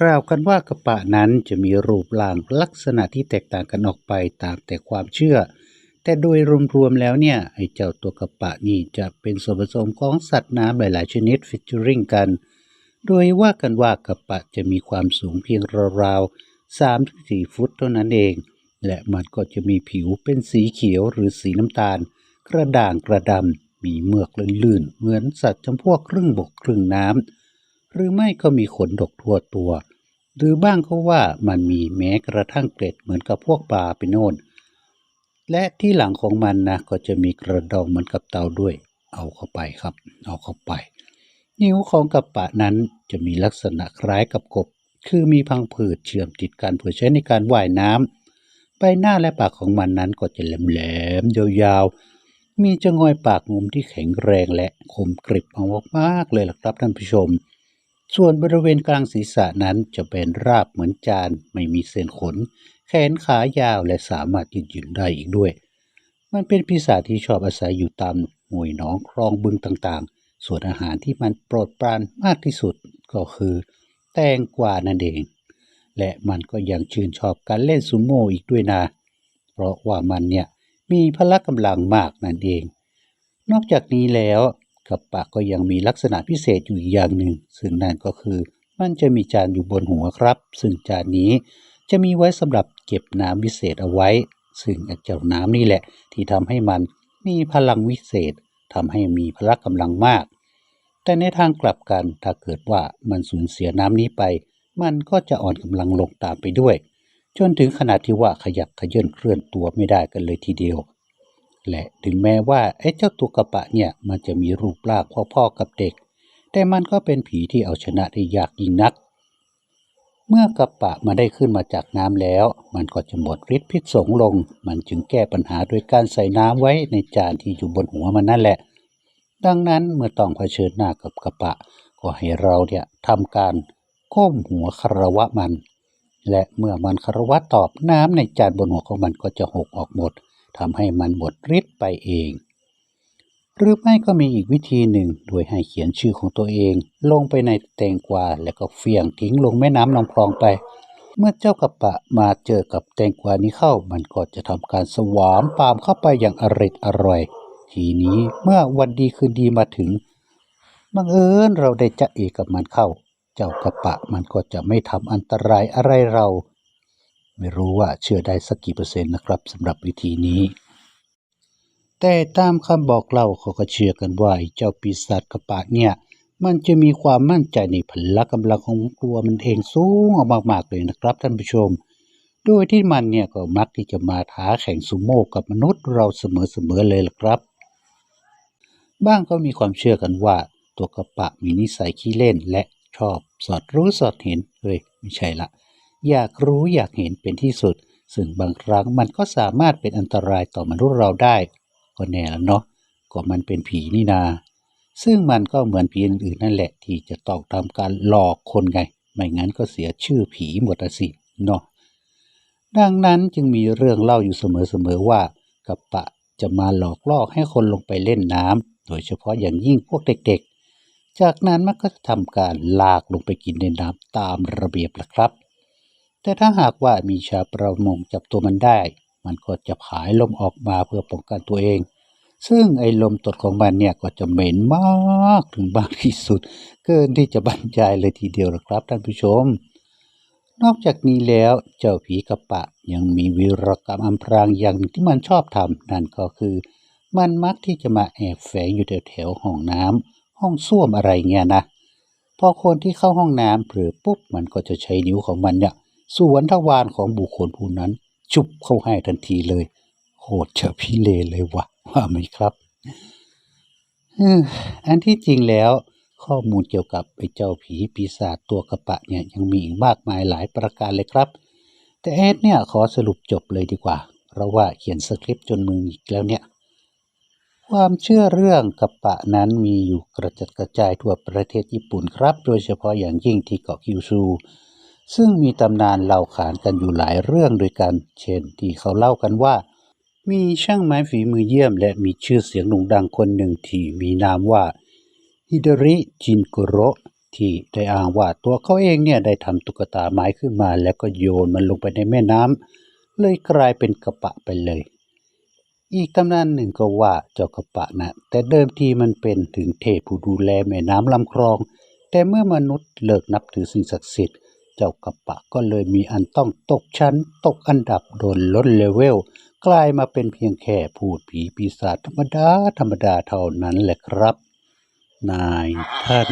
กล่าวกันว่ากระปะนั้นจะมีรูปร่างลักษณะที่แตกต่างกันออกไปตามแต่ความเชื่อ แต่โดยรวมๆแล้วเนี่ย ไอ้เจ้าตัวกระปะนี่จะเป็นส่วนผสมของสัตว์น้ำหลาย ๆ ชนิดฟิชเจอริงกัน โดยว่ากันว่ากระปะจะมีความสูงเพียงราวๆ3-4 ฟุตเท่านั้นเอง และมันก็จะมีผิวเป็นสีเขียวหรือสีน้ำตาล กระด่างกระดำ มีเมือกลื่นๆ เหมือนสัตว์จำพวกครึ่งบกครึ่งน้ำ หรือไม่ก็มีขนดกทั่วตัว หรือบ้างเขาว่ามันมีแม้กระทั่งเกล็ดเหมือนกับพวกปลาไปโน่น และที่หลังของมันนะก็จะมีกระดองเหมือนกับเต่าด้วย เอาเข้าไปครับ เอาเข้าไป นิ้วของกระปะนั้นจะมีลักษณะคล้ายกับกบ คือมีพังผืดเชื่อมติดกันเพื่อใช้ในการว่ายน้ำใบหน้าและปากของมันนั้นก็จะแหลมๆยาวๆ มีจงอยปากงุมที่แข็งแรงและคมกริบเอามากๆเลยล่ะครับท่านผู้ชม ส่วนบริเวณกลางศีรษะนั้นจะเป็นราบเหมือนจาน ไม่มีเส้นขน แขนขายาวและสามารถยืดหยุ่นได้อีกด้วย มันเป็นปีศาจที่ชอบอาศัยอยู่ตามห้วยหนองคลองบึงต่างๆ ส่วนอาหารที่มันโปรดปรานมากที่สุดก็คือ แตงกวานั่นเอง และมันก็ยังชื่นชอบการเล่นซูโม่อีกด้วยนะ เพราะว่ามันเนี่ยมีพละกำลังมากนั่นเอง นอกจากนี้แล้วกระปะก็ยังมีลักษณะพิเศษอยู่อีกอย่างหนึ่ง ซึ่งนั่นก็คือ มันจะมีจานอยู่บนหัวครับ ซึ่งจานนี้จะมีไว้สำหรับเก็บน้ำวิเศษเอาไว้ ซึ่งเจ้าน้ำนี่แหละ ที่ทำให้มันมีพลังวิเศษทำให้มีพละกำลังมาก แต่ในทางกลับกันถ้าเกิดว่ามันสูญเสียน้ำนี้ไป มันก็จะอ่อนกำลังลงตามไปด้วย จนถึงขนาดที่ว่าขยับขยื่นเคลื่อนตัวไม่ได้กันเลยทีเดียว และถึงแม้ว่าไอ้เจ้าตัวกระปะเนี่ยมันจะมีรูปร่างพ่อๆกับเด็ก แต่มันก็เป็นผีที่เอาชนะได้ยากยิ่งนัก เมื่อกระปะมาได้ขึ้นมาจากน้ำแล้ว มันก็จะหมดฤทธิ์พิษสงลง มันจึงแก้ปัญหาโดยการใส่น้ำไว้ในจานที่อยู่บนหัวมันนั่นแหละ ดังนั้นเมื่อต้องเผชิญหน้ากับกระปะ ก็ให้เราเนี่ยทำการก้มหัวคารวะมัน และเมื่อมันคารวะตอบน้ำในจานบนหัวของมันก็จะหกออกหมดทำให้มันหมดฤทธิ์ไปเอง หรือไม่ก็มีอีกวิธีหนึ่งโดยให้เขียนชื่อของตัวเอง ลงไปในแตงกวาแล้วก็เฟี่ยงทิ้งลงแม่น้ำลำคลองไป เมื่อเจ้ากระปะมาเจอกับแตงกวานี้เข้า มันก็จะทำการสวามปามเข้าไปอย่างอริดอร่อย ทีนี้เมื่อวันดีคืนดีมาถึงบังเอิญเราได้จะเอกกับมันเข้า เจ้ากระปะมันก็จะไม่ทำอันตรายอะไรเรา ไม่รู้ว่าเชื่อได้สักกี่เปอร์เซ็นต์นะครับสำหรับวิธีนี้ แต่ตามคำบอกเล่าเขาก็เชื่อกันว่าเจ้าปีศาจกระปะเนี่ย มันจะมีความมั่นใจในพละกำลังของตัวมันเองสูงออกมากๆเลยนะครับท่านผู้ชมโดยที่มันเนี่ยก็มักที่จะมาท้าแข่งซูโม่กับมนุษย์เราเสมอๆเลยล่ะครับ บ้างก็มีความเชื่อกันว่า ตัวกระปะมีนิสัยขี้เล่นและชอบสอดรู้สอดเห็นเฮ้ยไม่ใช่ละ อยากรู้อยากเห็นเป็นที่สุด ซึ่งบางครั้งมันก็สามารถเป็นอันตรายต่อมนุษย์เราได้ ก็แน่แล้วเนาะก็มันเป็นผีนี่นา ซึ่งมันก็เหมือนผีอื่นๆนั่นแหละ ที่จะต้องทำการหลอกคนไง ไม่งั้นก็เสียชื่อผีหมดสิเนาะดังนั้นจึงมีเรื่องเล่าอยู่เสมอๆว่ากระปะจะมาหลอกล่อให้คนลงไปเล่นน้ำ โดยเฉพาะอย่างยิ่งพวกเด็กๆ จากนั้นมันก็จะทำการลากลงไปกินในน้ำตามระเบียบละครับ แต่ถ้าหากว่ามีชาวประมงจับตัวมันได้ มันก็จะผายลมออกมาเพื่อป้องกันตัวเอง ซึ่งไอ้ลมตดของมันเนี่ยก็จะเหม็นมากถึงมากที่สุด เกินที่จะบรรยายเลยทีเดียวนะครับท่านผู้ชมนอกจากนี้แล้วเจ้าผีกระปะยังมีวีรกรรมอำพรางอย่างที่มันชอบทำนั่นก็คือ มันมักที่จะมาแอบแฝงอยู่แถวๆห้องน้ำห้องส้วมอะไรเงี้ยนะพอคนที่เข้าห้องน้ำเผลอปุ๊บมันก็จะใช้นิ้วของมันเนี่ยสวนทวารของบุคคลผู้นั้น จุบเข้าให้ทันทีเลย โหดเฉพิเลเลยวะว่าไหมครับอันที่จริงแล้ว ข้อมูลเกี่ยวกับไอ้เจ้าผีปีศาจตัวกระปะเนี่ยยังมีอีกมากมายหลายประการเลยครับ แต่เอสเนี่ยขอสรุปจบเลยดีกว่า เพราะว่าเขียนสคริปต์จนมืออีกแล้วเนี่ย ความเชื่อเรื่องกะปะนั้นมีอยู่กระจัดกระจายทั่วประเทศญี่ปุ่นครับ โดยเฉพาะอย่างยิ่งที่เกาะคิวชูซึ่งมีตำนานเล่าขานกันอยู่หลายเรื่องด้วยกัน เช่นที่เขาเล่ากันว่า มีช่างไม้ฝีมือเยี่ยม และมีชื่อเสียงโด่งดังคนหนึ่งที่มีนามว่าฮิดริจินโกโรที่ได้อ้างว่าตัวเขาเองเนี่ยได้ทำตุ๊กตาไม้ขึ้นมา แล้วก็โยนมันลงไปในแม่น้ำเลยกลายเป็นกระปะไปเลย อีกตำนานหนึ่งก็ว่าเจ้ากระปะนะแต่เดิมทีมันเป็นถึงเทพผู้ดูแลแม่น้ำลำคลอง แต่เมื่อมนุษย์เลิกนับถือสิ่งศักดิ์สิทธิ์ เจ้ากระปะก็เลยมีอันต้องตกชั้น ตกอันดับโดนลดเลเวล กลายมาเป็นเพียงแค่พูดผีปีศาจธรรมดาธรรมดาเท่านั้นแหละครับ นายท่าน